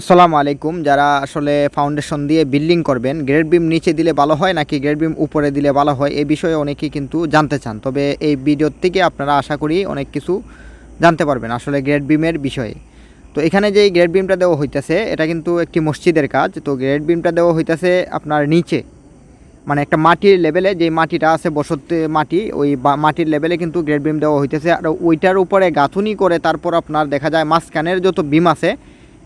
আসসালামু আলাইকুম। যারা আসলে ফাউন্ডেশন দিয়ে বিল্ডিং করবেন গ্রেড বিম নিচে দিলে ভালো হয় নাকি গ্রেড বিম উপরে দিলে ভালো হয় এই বিষয়ে অনেকেই কিন্তু জানতে চান। তবে এই ভিডিওর থেকে আপনারা আশা করি অনেক কিছু জানতে পারবেন আসলে গ্রেড বিমের বিষয়ে। তো এখানে যে গ্রেড বিমটা দেওয়া হইতেছে, এটা কিন্তু একটি মসজিদের কাজ। তো গ্রেড বিমটা দেওয়া হইতেছে আপনার নিচে। মানে একটা মাটির লেভেলে যে মাটিটা আছে, বসতে মাটি, ওই মাটির লেভেলে কিন্তু গ্রেড বিম দেওয়া হইতেছে। আর ওইটার উপরে গাঁথুনি করে তারপর আপনার দেখা যায় মাঝখানের যত বিম আছে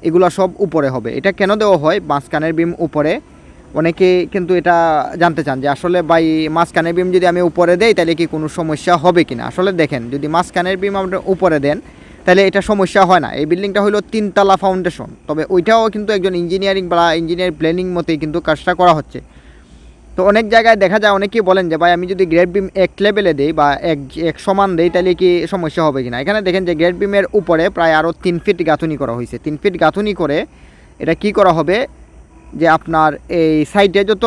এগুলো সব উপরে হবে। এটা কেন দেওয়া হয়? মাঝখানের বিম উপরে। অনেকে কিন্তু এটা জানতে চান যে আসলে ভাই মাঝখানের বিম যদি আমি উপরে দেই, তাহলে কি কোনো সমস্যা হবে কিনা? আসলে দেখেন, যদি মাঝখানের বিম আমরা উপরে দেন, তাহলে এটা সমস্যা হয় না। এই বিল্ডিংটা হলো তিনতলা ফাউন্ডেশন তবে ওইটাও কিন্তু একজন ইঞ্জিনিয়ারিং বা ইঞ্জিনিয়ার প্ল্যানিং মতেই কিন্তু কাজটা করা হচ্ছে। তো অনেক জায়গায় দেখা যায়, অনেকেই বলেন যে, ভাই, আমি যদি গ্রেড বিম এক লেভেলে দিই বা এক এক সমান দিই, তাহলে কি সমস্যা হবে কিনা? এখানে দেখেন যে গ্রেড বিমের উপরে প্রায় আরও তিন ফিট গাঁথুনি করা হয়েছে। তিন ফিট গাঁথুনি করে এটা কি করা হবে? যে, আপনার এই সাইডে যত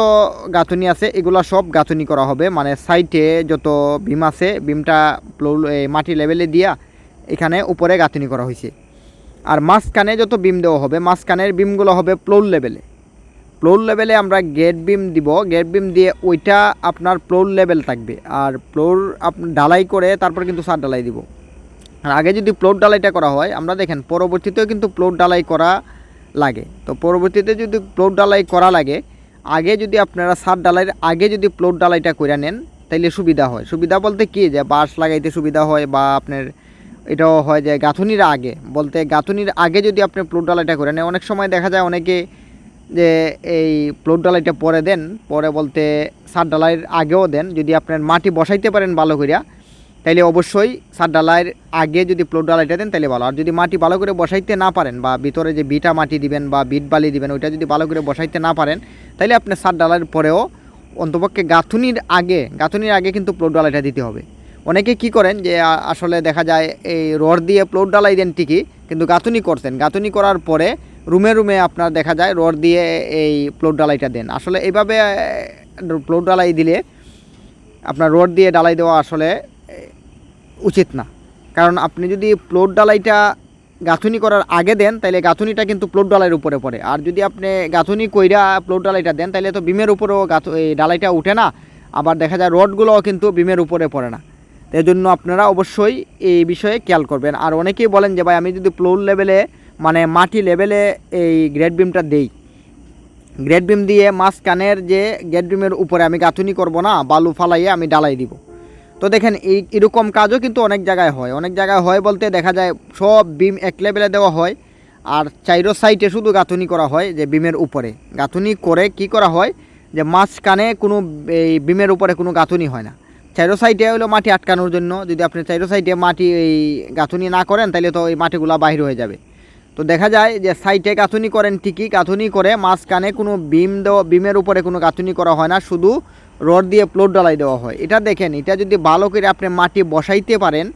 গাঁথুনি আছে, এগুলো সব গাঁথুনি করা হবে। মানে সাইডে যত বিম আছে বিমটা মাটি লেভেলে দিয়া এখানে উপরে গাঁথুনি করা হয়েছে। আর মাঝখানে যত বিম দেওয়া হবে, মাঝখানের বিমগুলো হবে প্লোর লেভেলে ফ্লোর লেভেলে আমরা গেট বিম দিব। গেট বিম দিয়ে ওইটা আপনার ফ্লোর লেভেল থাকবে। আর ফ্লোর আপ ঢালাই করে তারপর কিন্তু সার ঢালাই দিব। আর আগে যদি ফ্লোর ঢালাইটা করা হয়, আমরা দেখেন পরবর্তীতেও কিন্তু ফ্লোর ঢালাই করা লাগে। তো পরবর্তীতে যদি ফ্লোর ঢালাই করা লাগে, আগে যদি আপনারা সার ঢালাইয়ের আগে যদি ফ্লোর ঢালাইটা করে নেন, তাইলে সুবিধা হয়। সুবিধা বলতে কি যে বাঁশ লাগাইতে সুবিধা হয় বা আপনার এটাও হয় যে গাঁথুনির আগে। বলতে গাঁথুনির আগে যদি আপনি ফ্লোর ঢালাইটা করে নেন, অনেক সময় দেখা যায় অনেকে যে এই প্লট ডালাইটা পরে দেন, পরে বলতে সার ডালাইয়ের আগেও দেন, যদি আপনার মাটি বসাইতে পারেন ভালো করিয়া তাইলে অবশ্যই সার ডালাইয়ের আগে যদি প্লট ডালাইটা দেন তাহলে ভালো। আর যদি মাটি ভালো করে বসাইতে না পারেন বা ভিতরে যে বিটা মাটি দিবেন বা বিট বালি দিবেন, ওইটা যদি ভালো করে বসাইতে না পারেন তাহলে আপনি সার ডালাইয়ের পরেও অন্তপক্ষে গাঁথুনির আগে গাঁথুনির আগে কিন্তু প্লট ডালাইটা দিতে হবে। অনেকে কি করেন যে আসলে দেখা যায় এই রড দিয়ে প্লট ডালাই দেন ঠিকই, কিন্তু গাঁথুনি করছেন গাঁথুনি করার পরে রুমে রুমে আপনার দেখা যায় রড দিয়ে এই প্লট ডালাইটা দেন। আসলে এইভাবে প্লট ডালাই দিলে আপনার রড দিয়ে ডালাই দেওয়া আসলে উচিত না। কারণ আপনি যদি প্লট ডালাইটা গাঁথুনি করার আগে দেন তাহলে গাঁথুনিটা কিন্তু প্লট ডালাইয়ের উপরে পড়ে। আর যদি আপনি গাঁথুনি কইরা প্লট ডালাইটা দেন তাহলে তো বিমের উপরেও গাঁথু, এই ডালাইটা উঠে না। আবার দেখা যায় রডগুলোও কিন্তু বিমের উপরে পড়ে না। এই জন্য আপনারা অবশ্যই এই বিষয়ে খেয়াল করবেন। আর অনেকেই বলেন যে, ভাই, আমি যদি ফ্লোর লেভেলে মানে মাটি লেভেলে এই গ্রেড বিমটা দেই। গ্রেড বিম দিয়ে মাঝখানের যে গ্রেড বিমের উপরে আমি গাঁথুনি করব না, বালু ফালাইয়ে আমি ডালাই দিব। তো দেখেন, এই এরকম কাজও কিন্তু অনেক জায়গায় হয়। অনেক জায়গায় হয় বলতে দেখা যায় সব বিম এক লেভেলে দেওয়া হয় আর চাইরো সাইডে শুধু গাঁথুনি করা হয় যে বিমের উপরে। গাঁথুনি করে কি করা হয় যে মাঝখানে কোনো এই বিমের উপরে কোনো গাঁথুনি হয় না। চাইরো সাইডে হলো মাটি আটকানোর জন্য। যদি আপনি চাইরো সাইডে মাটি এই গাঁথুনি না করেন তাহলে তো এই মাটিগুলো বাইর হয়ে যাবে। তো দেখা যায় যে সাইটে গাঁথুনি করেন ঠিকই গাঁথুনি করে মাঝখানে কোনো বিম দেওয়া, বিমের উপরে কোনো গাঁথুনি করা হয় না, শুধু রড দিয়ে প্লট ডালাই দেওয়া হয়। এটা দেখেন, এটা যদি ভালো করে আপনি মাটি বসাইতে পারেন,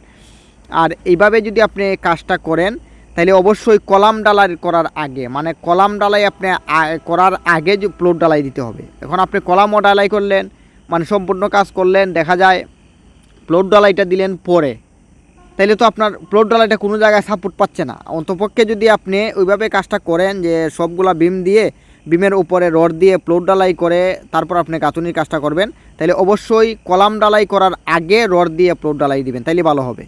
আর এইভাবে যদি আপনি কাজটা করেন, তাহলে অবশ্যই কলাম ডালাই করার আগে মানে কলাম ডালাই আপনি করার আগে যে প্লট ডালাই দিতে হবে। এখন আপনি কলামও ডালাই করলেন মানে সম্পূর্ণ কাজ করলেন, দেখা যায় প্লট ডালাইটা দিলেন পরে। তাইলে তো আপনার প্লট ডালাটা কোনো জায়গায় সাপোর্ট পাচ্ছে না। অন্তপক্ষে যদি আপনি ওইভাবে কাজটা করেন যে সবগুলা বিম দিয়ে বিমের উপরে রড দিয়ে প্লট ডালাই করে তারপর আপনি কাতুনির কাজটা করবেন তাহলে অবশ্যই কলাম ডালাই করার আগে রড দিয়ে প্লট ডালাই দিবেন, তাইলে ভালো হবে।